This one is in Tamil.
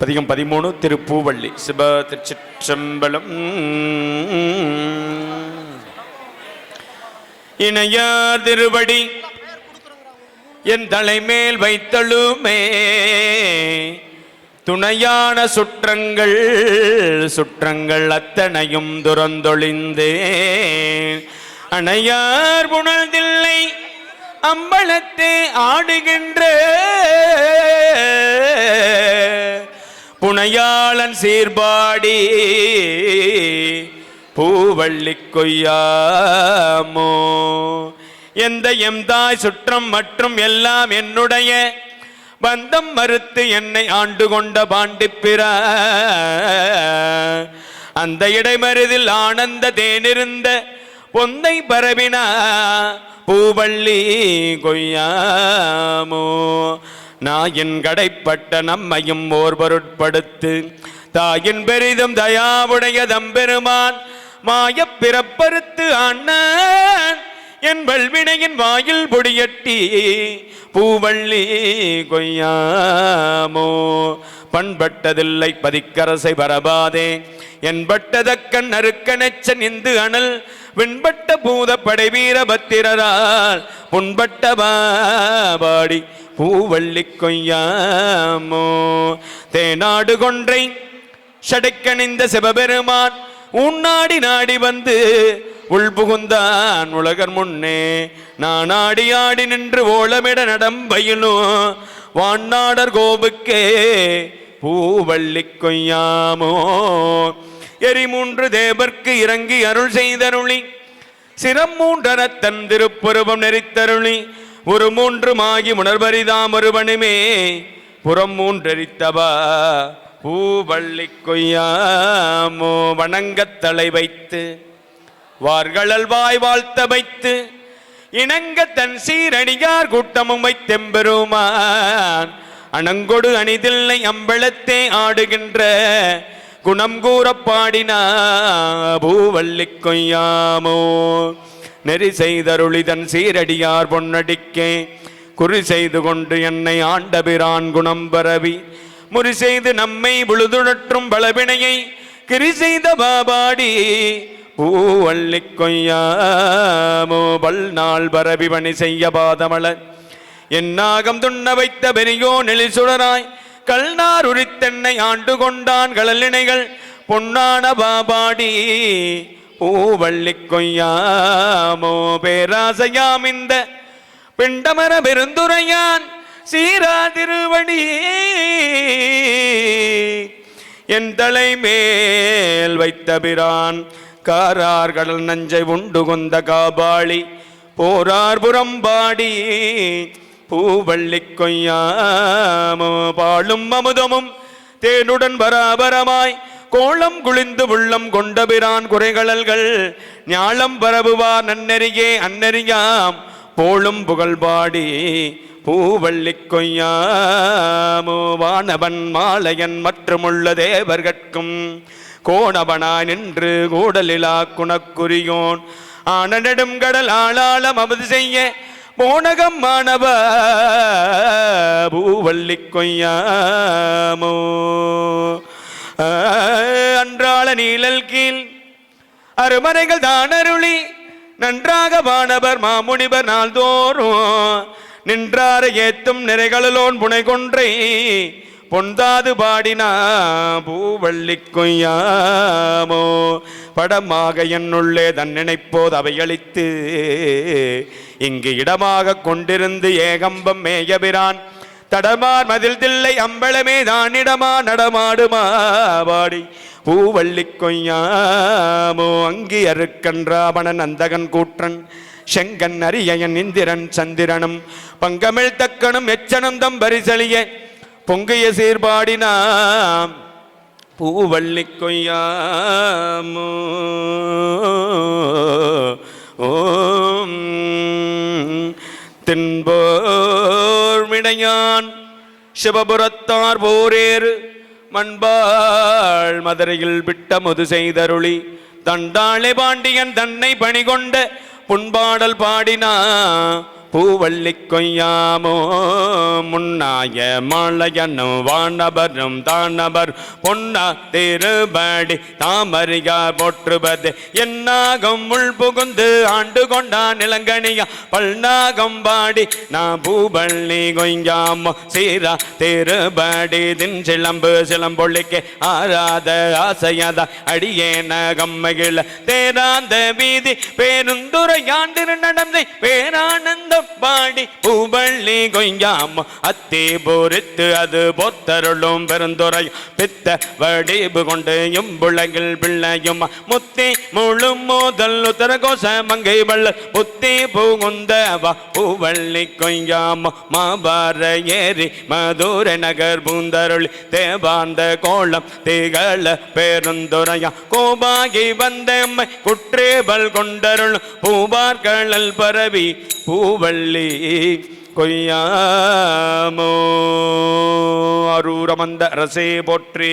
பதிகம் பதிமூணு திருப்பூவள்ளி. சிவ திருச்சிற்றம்பலம். இணையார் திருவடி என் தலைமேல் வைத்தழுமே. துணையான சுற்றங்கள் சுற்றங்கள் அத்தனையும் துறந்தொழிந்தே அணையார் உணர்ந்தில்லை அம்பலத்தே ஆடுகின்ற புனையாளன் சீர்பாடி பூவள்ளி கொய்யாமோ? எந்த எம்தாய் சுற்றம் மற்றும் எல்லாம் என்னுடைய பந்தம் மறுத்து என்னை ஆண்டு கொண்ட பாண்டிப்பிற அந்த இடைமருதில் ஆனந்த தேனிருந்த பொந்தை பரவினா பூவள்ளி கொய்யாமோ? நாயின் கடைப்பட்ட நம்மையும் ஓர் பொருட்படுத்து. தாயின் பெரிதும் தயாவுடைய தம்பெருமான் மாயப் பிறப்பறுத்து அண்ணன் என் வல்வினையின் வாயில் பொடியட்டி பூவள்ளி கொய்யாமோ. பண்பட்டதில்லை பதிக்கரசை பரபாதே. என்பட்டதக்கண் நறுக்கனச்சன் இந்து அனல். விண்பட்ட பூத படை வீரபத்திரரால். புண்பட்ட பாடி பூவள்ளி கொய்யாமோ? தேநாடு கொன்றை ஷடைக்கணிந்த சிவபெருமான் உன்னாடி நாடி வந்து உள்புகுந்தான் உலகர் முன்னே. நான் ஆடி ஆடி நின்று ஓலமிட நடம்பயிலும் வான்னாடர் கோபுக்கே பூவள்ளி கொய்யாமோ? எரிமூன்று தேவர்க்கு இறங்கி அருள் செய்தருளி சிரம் மூன்றன தன் திருப்புருவம் நெறித்தருளி ஒரு மூன்று மாகி உணர்வரிதாம் ஒருவனுமே புறம் பூ பூவள்ளி கொய்யாமோ வணங்கத் தலை வைத்து வார்களல் வாய் வாழ்த்த வைத்து இணங்க தன் சீரடியார் கூட்டமும் வைத்தெம்பெருமான் அணங்கொடு அணிதில்லை அம்பலத்தே ஆடுகின்ற குணம் கூறப் பாடினா பூவள்ளி கொய்யாமோ நெறி செய்தருளிதன் சீரடியார் பொன்னடிக்கே. குறி செய்து கொண்டு என்னை ஆண்டபிரான் குணம் பரவி. முறி செய்து நம்மை விழுதுழற்றும் பலவினையை கிரி செய்த பாபாடி. பூவள்ளி கொய்யாமோ பல்நாள் பரவி பணி செய்ய பாதமலர். என்னாகம் துண்ண வைத்த பெரியோ நெளிசுடராய் கல்நார் உரித்தென்னை ஆண்டு கொண்டான் கடலினைகள் பொன்னான பாபாடி. பூவள்ளி கொய்யாமோ பேராசையாம் இந்த பிண்டமர பெருந்துரையான் சீரா திருவடி. என் தலை மேல் வைத்த பிரான் காரார் கடல் நஞ்சை உண்டு கொந்த காபாளி போரார் புறம்பாடி. பூவள்ளி கொய்யாமோ பாழும் அமுதமும் தேனுடன் பராபரமாய் கோலம் குளிந்து உள்ளம் கொண்டபிரான் குறைகளல்கள் ஞாழம் பரவுவா நன்னறியே அன்னறியாம் போலும் புகழ்பாடி பூவள்ளி கொய்யாமோ வானவன் மாலையன் மற்றுமுள்ள தேவர்கட்கும். கோணவனாய் நின்று கூடலிலா குணக்குரியோன் ஆனநெடும் கடல் ஆளாளம் அமது செய்ய போனகம் மாணவ பூவள்ளி கொய்யாமோ. அன்றாள நீழல் கீழ். அருமறைகள் தானருளி நன்றாக வானவர் மாமுனிவர் நாள்தோறும். நின்றார ஏத்தும் நிறைகளோன் புனை கொன்றை பொந்தாது பாடினா பூவள்ளி கொய்யாமோ. படமாக என்னுள்ளே தன் நினைப்போது அவையளித்து. இங்கு இடமாக கொண்டிருந்து ஏகம்பம் மேயபிரான். தடமார் மதில் தில்லை அம்பலமே தானிடமா நடமாடுமா பாடி. பூவள்ளி கொய்யாமோ அங்கி அருக்கன்றாபணன் அந்தகன் கூற்றன். செங்கன் அரியன் இந்திரன் சந்திரனும் பங்கமிழ் தக்கனும் எச்சனும் தம் பரிசலிய பொங்கைய சீர்பாடினாம். பூவள்ளி கொய்யாமோ ஓம் தென்போர்மிடையான் சிவபுரத்தார் போரேறு மண்பாள் மதுரையில் விட்ட முது செய்தருளி தண்டாளி பாண்டியன் தன்னை பணிகொண்ட புண்பாடல் பாடினா பூவள்ளி கொய்யாமோ முன்னாய மாலையனும் வானபரும் தானபர் பொன்னா திருபடி தாமரியார் போற்றுவது என்னாகம் உள் புகுந்து ஆண்டு கொண்டா நிலங்கனியா பல்நாகம் பாடி நான் பூவள்ளி கொய்யாமோ சீரா திருபடி தின் சிலம்பு சிலம்பொள்ளிக்கு ஆராத ஆசையாத அடியேன கம்மகிழ தேராந்த வீதி பேருந்துரையாண்டு நடந்தை பேரானந்தம் பாடி பூபள்ளி கொய்யாமோ. அத்தி போரித்து அது பொத்தருளும் பெருந்துரை பித்த வடிவு கொண்டு எம்புலகில் பிள்ளையும். முத்தி முழு மோதல் உத்தர கோச மங்கை வள்ள. புத்தி பூகுந்தவா பூவள்ளி கொய்யாமோ. மாபார ஏரி மதுர நகர் பூந்தருளி. தேவாந்த கோலம் திகழ பெருந்துரையா கோபாகி வந்தம்மை குற்றேபல் கொண்டருள். பூபார்களல் பரவி வள்ளி கொய்யாமோ அரூரமந்த ரசே போற்றி.